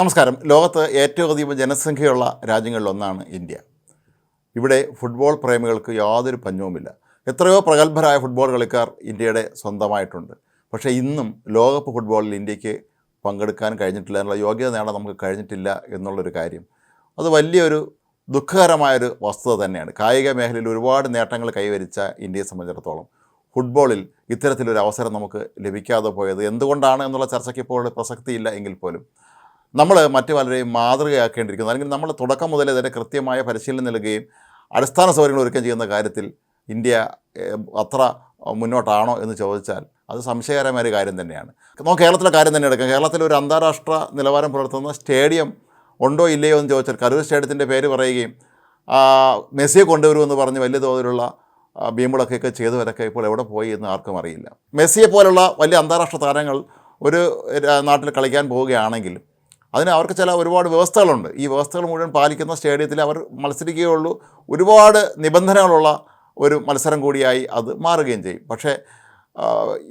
നമസ്കാരം. ലോകത്ത് ഏറ്റവും അധികം ജനസംഖ്യയുള്ള രാജ്യങ്ങളിലൊന്നാണ് ഇന്ത്യ. ഇവിടെ ഫുട്ബോൾ പ്രേമികൾക്ക് യാതൊരു പഞ്ഞവുമില്ല. എത്രയോ പ്രഗത്ഭരായ ഫുട്ബോൾ കളിക്കാർ ഇന്ത്യയുടെ സ്വന്തമായിട്ടുണ്ട്. പക്ഷേ ഇന്നും ലോകകപ്പ് ഫുട്ബോളിൽ ഇന്ത്യയ്ക്ക് പങ്കെടുക്കാൻ കഴിഞ്ഞിട്ടില്ല എന്നുള്ള യോഗ്യത നേടാൻ നമുക്ക് കഴിഞ്ഞിട്ടില്ല എന്നുള്ളൊരു കാര്യം. അത് വലിയൊരു ദുഃഖകരമായൊരു വസ്തുത തന്നെയാണ്. കായിക മേഖലയിൽ ഒരുപാട് നേട്ടങ്ങൾ കൈവരിച്ച ഇന്ത്യയെ സംബന്ധിച്ചിടത്തോളം ഫുട്ബോളിൽ ഇത്തരത്തിലൊരു അവസരം നമുക്ക് ലഭിക്കാതെ പോയത് എന്തുകൊണ്ടാണ് എന്നുള്ള ചർച്ചയ്ക്ക് ഇപ്പോൾ പ്രസക്തിയില്ല എങ്കിൽ പോലും. നമ്മൾ മറ്റു പലരെയും മാതൃകയാക്കേണ്ടിയിരിക്കുന്നു. അല്ലെങ്കിൽ നമ്മൾ തുടക്കം മുതലേ തന്നെ കൃത്യമായ പരിശീലനം നൽകുകയും അടിസ്ഥാന സൗകര്യങ്ങൾ ഒരുക്കുകയും ചെയ്യുന്ന കാര്യത്തിൽ ഇന്ത്യ അത്ര മുന്നോട്ടാണോ എന്ന് ചോദിച്ചാൽ അത് സംശയകരമായ ഒരു കാര്യം തന്നെയാണ്. നമുക്ക് കേരളത്തിലെ കാര്യം തന്നെ എടുക്കാം. കേരളത്തിൽ ഒരു അന്താരാഷ്ട്ര നിലവാരം പുലർത്തുന്ന സ്റ്റേഡിയം ഉണ്ടോ ഇല്ലയോ എന്ന് ചോദിച്ചാൽ കരൂർ സ്റ്റേഡിയത്തിന്റെ പേര് പറയുകയും മെസ്സിയെ കൊണ്ടുവരുമെന്ന് പറഞ്ഞ് വലിയ തോതിലുള്ള ഭീമുളക്കൊക്കെ ചെയ്തവരൊക്കെ ഇപ്പോൾ എവിടെ പോയി എന്ന് ആർക്കും അറിയില്ല. മെസ്സിയെ പോലുള്ള വലിയ അന്താരാഷ്ട്ര താരങ്ങൾ ഒരു നാട്ടിൽ കളിക്കാൻ പോവുകയാണെങ്കിൽ അതിന് അവർക്ക് ചില ഒരുപാട് വ്യവസ്ഥകളുണ്ട്. ഈ വ്യവസ്ഥകൾ മുഴുവൻ പാലിക്കുന്ന സ്റ്റേഡിയത്തിൽ അവർ മത്സരിക്കുകയുള്ളൂ ഒരുപാട് നിബന്ധനകളുള്ള ഒരു മത്സരം കൂടിയായി അത് മാറുകയും ചെയ്യും. പക്ഷേ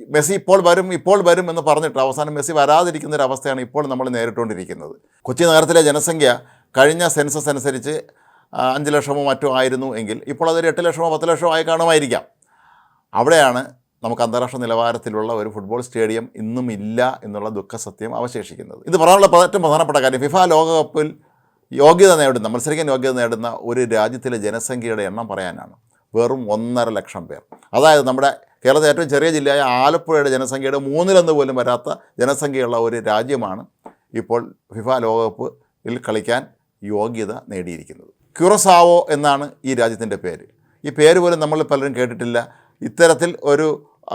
മെസ്സി ഇപ്പോൾ വരും ഇപ്പോൾ വരും എന്ന് പറഞ്ഞിട്ട് അവസാനം മെസ്സി വരാതിരിക്കുന്ന ഒരു അവസ്ഥയാണ് ഇപ്പോൾ നമ്മൾ നേരിട്ടുകൊണ്ടിരിക്കുന്നത്. കൊച്ചി നഗരത്തിലെ ജനസംഖ്യ കഴിഞ്ഞ സെൻസസ് അനുസരിച്ച് അഞ്ച് ലക്ഷമോ മറ്റോ ആയിരുന്നു എങ്കിൽ ഇപ്പോൾ അതൊരു എട്ട് ലക്ഷമോ പത്ത് ലക്ഷമോ ആയി കാണുമായിരിക്കാം. അവിടെയാണ് നമുക്ക് അന്താരാഷ്ട്ര നിലവാരത്തിലുള്ള ഒരു ഫുട്ബോൾ സ്റ്റേഡിയം ഇന്നും ഇല്ല എന്നുള്ള ദുഃഖസത്യം അവശേഷിക്കുന്നത്. ഇത് പറയാനുള്ള ഏറ്റവും പ്രധാനപ്പെട്ട കാര്യം ഫിഫ ലോകകപ്പിൽ യോഗ്യത നേടുന്ന മത്സരിക്കാൻ യോഗ്യത നേടുന്ന ഒരു രാജ്യത്തിലെ ജനസംഖ്യയുടെ എണ്ണം പറയാനാണ്. വെറും ഒന്നര ലക്ഷം പേർ. അതായത് നമ്മുടെ കേരളത്തിലെ ഏറ്റവും ചെറിയ ജില്ലയായ ആലപ്പുഴയുടെ ജനസംഖ്യയുടെ മൂന്നിലൊന്ന് പോലും വരാത്ത ജനസംഖ്യയുള്ള ഒരു രാജ്യമാണ് ഇപ്പോൾ ഫിഫ ലോകകപ്പിൽ കളിക്കാൻ യോഗ്യത നേടിയിരിക്കുന്നത്. ക്യുറസാവോ എന്നാണ് ഈ രാജ്യത്തിന്റെ പേര്. ഈ പേര് പോലും നമ്മൾ പലരും കേട്ടിട്ടില്ല. ഇത്തരത്തിൽ ഒരു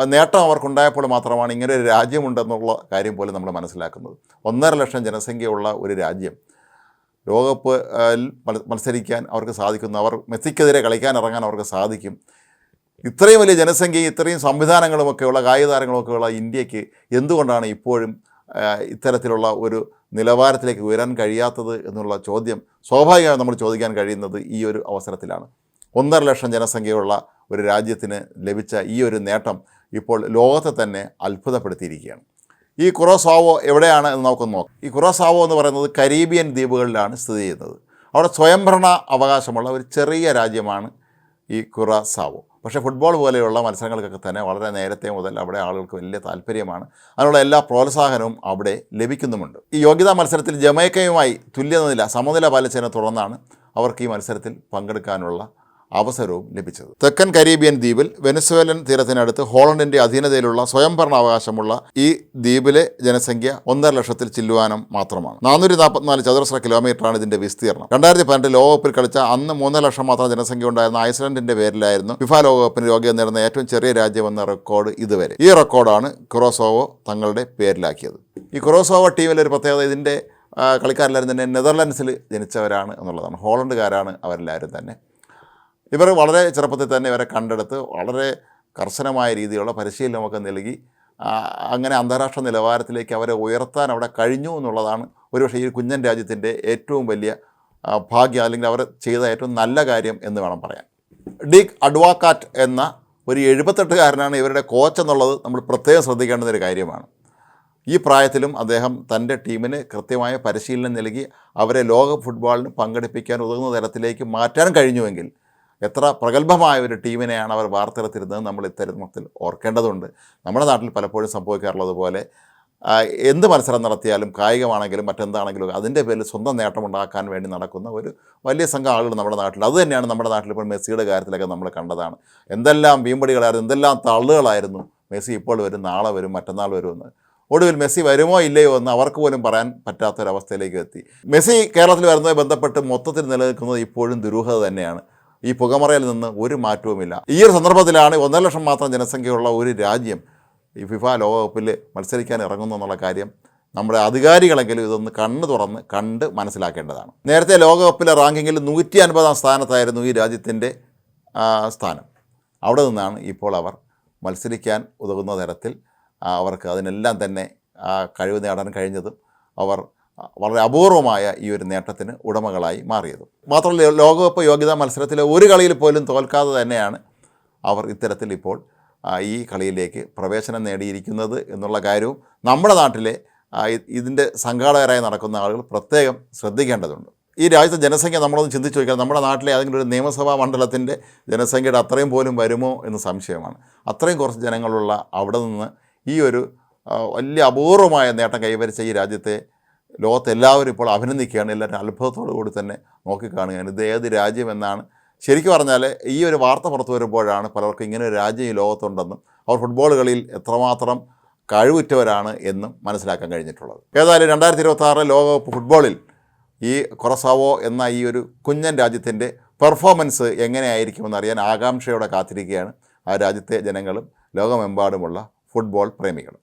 നേട്ടം അവർക്കുണ്ടായപ്പോൾ മാത്രമാണ് ഇങ്ങനെ ഒരു രാജ്യമുണ്ടെന്നുള്ള കാര്യം പോലും നമ്മൾ മനസ്സിലാക്കുന്നത്. ഒന്നര ലക്ഷം ജനസംഖ്യയുള്ള ഒരു രാജ്യം ലോകകപ്പ് മത്സരിക്കാൻ അവർക്ക് സാധിക്കുന്നു. അവർ മെസ്സിക്കെതിരെ കളിക്കാൻ ഇറങ്ങാൻ അവർക്ക് സാധിക്കും. ഇത്രയും വലിയ ജനസംഖ്യയും ഇത്രയും സംവിധാനങ്ങളുമൊക്കെയുള്ള കായിക താരങ്ങളുമൊക്കെയുള്ള ഇന്ത്യയ്ക്ക് എന്തുകൊണ്ടാണ് ഇപ്പോഴും ഇത്തരത്തിലുള്ള ഒരു നിലവാരത്തിലേക്ക് ഉയരാൻ കഴിയാത്തത് എന്നുള്ള ചോദ്യം സ്വാഭാവികമായും നമ്മൾ ചോദിക്കാൻ കഴിയുന്നത് ഈ ഒരു അവസരത്തിലാണ്. ഒന്നര ലക്ഷം ജനസംഖ്യയുള്ള ഒരു രാജ്യത്തിന് ലഭിച്ച ഈ ഒരു നേട്ടം ഇപ്പോൾ ലോകത്തെ തന്നെ അത്ഭുതപ്പെടുത്തിയിരിക്കുകയാണ്. ഈ കുറോസാവോ എവിടെയാണ് എന്ന് നമുക്കൊന്ന് നോക്കാം. ഈ കുറോസാവോ എന്ന് പറയുന്നത് കരീബിയൻ ദ്വീപുകളിലാണ് സ്ഥിതി ചെയ്യുന്നത്. അവിടെ സ്വയംഭരണ അവകാശമുള്ള ഒരു ചെറിയ രാജ്യമാണ് ഈ കുറസാവോ. പക്ഷേ ഫുട്ബോൾ പോലെയുള്ള മത്സരങ്ങൾക്കൊക്കെ തന്നെ വളരെ നേരത്തെ മുതൽ അവിടെ ആളുകൾക്ക് വലിയ താല്പര്യമാണ്. അതിനുള്ള എല്ലാ പ്രോത്സാഹനവും അവിടെ ലഭിക്കുന്നുമുണ്ട്. ഈ യോഗ്യതാ മത്സരത്തിൽ ജമൈക്കയുമായി തുല്യനില സമനില പാലിച്ചതിനെ തുടർന്നാണ് അവർക്ക് ഈ മത്സരത്തിൽ പങ്കെടുക്കാനുള്ള അവസരവും ലഭിച്ചത്. തെക്കൻ കരീബിയൻ ദ്വീപിൽ വെനസ്വേലൻ തീരത്തിനടുത്ത് ഹോളണ്ടിന്റെ അധീനതയിലുള്ള സ്വയംഭരണാവകാശമുള്ള ഈ ദ്വീപിലെ ജനസംഖ്യ ഒന്നര ലക്ഷത്തിൽ ചില്ലുവാനം മാത്രമാണ്. നാനൂറ്റി നാൽപ്പത്തിനാല് ചതുരശ്ര കിലോമീറ്ററാണ് ഇതിന്റെ വിസ്തീർണം രണ്ടായിരത്തി പതിനെട്ട് ലോകകപ്പിൽ കളിച്ച അന്ന് മൂന്നര ലക്ഷം മാത്രം ജനസംഖ്യ ഉണ്ടായിരുന്ന ഐസ്ലൻഡിന്റെ പേരിലായിരുന്നു ഫിഫ ലോകകപ്പിന് യോഗ്യത നേടുന്ന ഏറ്റവും ചെറിയ രാജ്യമെന്ന റെക്കോർഡ് ഇതുവരെ. ഈ റെക്കോർഡാണ് ക്രോസോവോ തങ്ങളുടെ പേരിലാക്കിയത്. ഈ ക്രോസോവോ ടീമിലെ ഒരു പ്രത്യേകത ഇതിന്റെ കളിക്കാരെല്ലാവരും തന്നെ നെതർലൻഡ്സിൽ ജനിച്ചവരാണ് എന്നുള്ളതാണ്. ഹോളണ്ടുകാരാണ് അവരെല്ലാവരും തന്നെ. ഇവർ വളരെ ചെറുപ്പത്തിൽ തന്നെ ഇവരെ കണ്ടെടുത്ത് വളരെ കർശനമായ രീതിയിലുള്ള പരിശീലനമൊക്കെ നൽകി അങ്ങനെ അന്താരാഷ്ട്ര നിലവാരത്തിലേക്ക് അവരെ ഉയർത്താൻ അവിടെ കഴിഞ്ഞു എന്നുള്ളതാണ് ഒരുപക്ഷെ ഈ കുഞ്ഞൻ രാജ്യത്തിന്റെ ഏറ്റവും വലിയ ഭാഗ്യം അല്ലെങ്കിൽ അവർ ചെയ്ത ഏറ്റവും നല്ല കാര്യം എന്ന് വേണം പറയാൻ. ഡിക് അഡ്വാക്കാറ്റ് എന്ന ഒരു എഴുപത്തെട്ടുകാരനാണ് ഇവരുടെ കോച്ച് എന്നുള്ളത് നമ്മൾ പ്രത്യേകം ശ്രദ്ധിക്കേണ്ടുന്ന ഒരു കാര്യമാണ്. ഈ പ്രായത്തിലും അദ്ദേഹം തന്റെ ടീമിന് കൃത്യമായ പരിശീലനം നൽകി അവരെ ലോക ഫുട്ബോളിന് പങ്കെടുപ്പിക്കാൻ ഉതകുന്ന തരത്തിലേക്ക് മാറ്റാൻ കഴിഞ്ഞുവെങ്കിൽ എത്ര പ്രഗത്ഭമായ ഒരു ടീമിനെയാണ് അവർ വാർത്തെടുത്തിരുന്നത് നമ്മൾ ഇത്തരത്തിൽ ഓർക്കേണ്ടതുണ്ട്. നമ്മുടെ നാട്ടിൽ പലപ്പോഴും സംഭവിക്കാറുള്ളതുപോലെ എന്ത് മത്സരം നടത്തിയാലും കായികമാണെങ്കിലും മറ്റെന്താണെങ്കിലും അതിന്റെ പേരിൽ സ്വന്തം നേട്ടമുണ്ടാക്കാൻ വേണ്ടി നടക്കുന്ന ഒരു വലിയ സംഘം ആളുകൾ നമ്മുടെ നാട്ടിൽ. അത് തന്നെയാണ് നമ്മുടെ നാട്ടിൽ ഇപ്പോൾ മെസ്സിയുടെ കാര്യത്തിലൊക്കെ നമ്മൾ കണ്ടതാണ്. എന്തെല്ലാം വീമ്പടികളായിരുന്നു എന്തെല്ലാം തള്ളുകളായിരുന്നു മെസ്സി ഇപ്പോൾ വരും നാളെ വരും മറ്റന്നാൾ വരുമെന്ന് ഒടുവിൽ മെസ്സി വരുമോ ഇല്ലയോ എന്ന് അവർക്ക് പോലും പറയാൻ പറ്റാത്തൊരവസ്ഥയിലേക്ക് എത്തി. മെസ്സി കേരളത്തിൽ വരുന്നതുമായി ബന്ധപ്പെട്ട് മൊത്തത്തിൽ നിലനിൽക്കുന്നത് ഇപ്പോഴും ദുരൂഹത തന്നെയാണ്. ഈ പുകമറയിൽ നിന്ന് ഒരു മാറ്റവുമില്ല. ഈ ഒരു സന്ദർഭത്തിലാണ് ഒന്നര ലക്ഷം മാത്രം ജനസംഖ്യയുള്ള ഒരു രാജ്യം ഈ ഫിഫ ലോകകപ്പിൽ മത്സരിക്കാൻ ഇറങ്ങുന്നു എന്നുള്ള കാര്യം നമ്മുടെ അധികാരികളെങ്കിലും ഇതൊന്ന് കണ്ണു തുറന്ന് കണ്ട് മനസ്സിലാക്കേണ്ടതാണ്. നേരത്തെ ലോകകപ്പിലെ റാങ്കിങ്ങിൽ നൂറ്റി അൻപതാം സ്ഥാനത്തായിരുന്നു ഈ രാജ്യത്തിന്റെ സ്ഥാനം. അവിടെ നിന്നാണ് ഇപ്പോൾ അവർ മത്സരിക്കാൻ ഉതകുന്ന തരത്തിൽ അവർക്ക് അതിനെല്ലാം തന്നെ കഴിവ് നേടാൻ കഴിഞ്ഞതും അവർ വളരെ അപൂർവമായ ഈ ഒരു നേട്ടത്തിന് ഉടമകളായി മാറിയത്. മാത്രമല്ല ലോകകപ്പ് യോഗ്യതാ മത്സരത്തിലെ ഒരു കളിയിൽ പോലും തോൽക്കാതെ തന്നെയാണ് അവർ ഇത്തരത്തിൽ ഇപ്പോൾ ഈ കളിയിലേക്ക് പ്രവേശനം നേടിയിരിക്കുന്നത് എന്നുള്ള കാര്യവും നമ്മുടെ നാട്ടിലെ ഇതിന്റെ സംഘാടകരായി നടക്കുന്ന ആളുകൾ പ്രത്യേകം ശ്രദ്ധിക്കേണ്ടതുണ്ട്. ഈ രാജ്യത്തെ ജനസംഖ്യ നമ്മളൊന്ന് ചിന്തിച്ച് നോക്കിയാൽ നമ്മുടെ നാട്ടിലെ ഏതെങ്കിലും ഒരു നിയമസഭാ മണ്ഡലത്തിന്റെ ജനസംഖ്യയുടെ അത്രയും പോലും വരുമോ എന്ന് സംശയമാണ്. അത്രയും കുറച്ച് ജനങ്ങളുള്ള അവിടെ നിന്ന് ഈ ഒരു വലിയ അപൂർവമായ നേട്ടം കൈവരിച്ച ഈ രാജ്യത്തെ ലോകത്ത് എല്ലാവരും ഇപ്പോൾ അഭിനന്ദിക്കുകയാണ് എല്ലാവരും അത്ഭുതത്തോടു കൂടി തന്നെ നോക്കിക്കാണുകയാണ്. ഇത് ഏത് രാജ്യമെന്നാണ് ശരിക്കും പറഞ്ഞാൽ ഈ ഒരു വാർത്ത പുറത്തു വരുമ്പോഴാണ് പലർക്കും ഇങ്ങനെ ഒരു രാജ്യം ഈ ലോകത്തുണ്ടെന്നും അവർ ഫുട്ബോൾ കളിയിൽ എത്രമാത്രം കഴിവുറ്റവരാണ് എന്നും മനസ്സിലാക്കാൻ കഴിഞ്ഞിട്ടുള്ളത്. ഏതായാലും രണ്ടായിരത്തി ഇരുപത്തി ആറ് ലോകകപ്പ് ഫുട്ബോളിൽ ഈ കൊറസാവോ എന്ന ഈ ഒരു കുഞ്ഞൻ രാജ്യത്തിന്റെ പെർഫോമൻസ് എങ്ങനെയായിരിക്കുമെന്ന് അറിയാൻ ആകാംക്ഷയോടെ കാത്തിരിക്കുകയാണ് ആ രാജ്യത്തെ ജനങ്ങളും ലോകമെമ്പാടുമുള്ള ഫുട്ബോൾ പ്രേമികളും.